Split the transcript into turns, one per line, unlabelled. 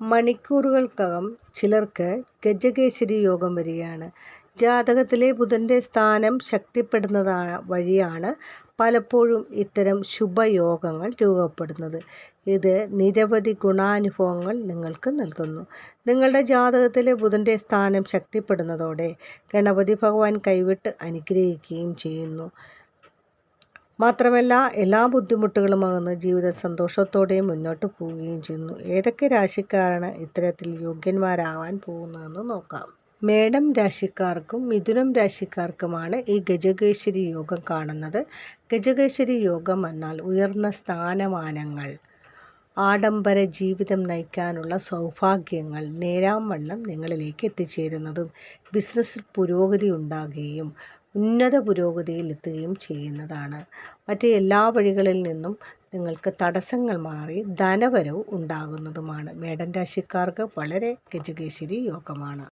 മണിക്കൂറുകൾക്കകം ചിലർക്ക് ഗജകേശരി യോഗം വരികയാണ്. ജാതകത്തിലെ ബുധന്റെ സ്ഥാനം ശക്തിപ്പെടുന്നതാണ് വഴിയാണ് പലപ്പോഴും ഇത്തരം ശുഭയോഗങ്ങൾ രൂപപ്പെടുന്നത്. ഇത് നിരവധി ഗുണാനുഭവങ്ങൾ നിങ്ങൾക്ക് നൽകുന്നു. നിങ്ങളുടെ ജാതകത്തിലെ ബുധന്റെ സ്ഥാനം ശക്തിപ്പെടുന്നതോടെ ഗണപതി ഭഗവാൻ കൈവിട്ട് അനുഗ്രഹിക്കുകയും ചെയ്യുന്നു. മാത്രമല്ല എല്ലാ ബുദ്ധിമുട്ടുകളും അകന്ന് ജീവിതം സന്തോഷത്തോടെ മുന്നോട്ട് പോവുകയും ചെയ്യുന്നു. ഏതൊക്കെ രാശിക്കാരാണ് ഇത്തരത്തിൽ യോഗ്യന്മാരാവാൻ പോകുന്നതെന്ന് നോക്കാം. മേടം രാശിക്കാർക്കും മിഥുനം രാശിക്കാർക്കുമാണ് ഈ ഗജകേശ്വരി യോഗം കാണുന്നത്. ഗജകേശ്വരി യോഗം എന്നാൽ ഉയർന്ന സ്ഥാനമാനങ്ങൾ ആഡംബര ജീവിതം നയിക്കാനുള്ള സൗഭാഗ്യങ്ങൾ നേരാം വണ്ണം നിങ്ങളിലേക്ക് എത്തിച്ചേരുന്നതും ബിസിനസ്സിൽ പുരോഗതി ഉണ്ടാകുകയും ഉന്നത പുരോഗതിയിൽ എത്തുകയും ചെയ്യുന്നതാണ്. മറ്റ് എല്ലാ വഴികളിൽ നിന്നും നിങ്ങൾക്ക് തടസ്സങ്ങൾ മാറി ധനവരവ് ഉണ്ടാകുന്നതുമാണ്. മേടൻ രാശിക്കാർക്ക് വളരെ ഗജകേശ്വരി യോഗമാണ്.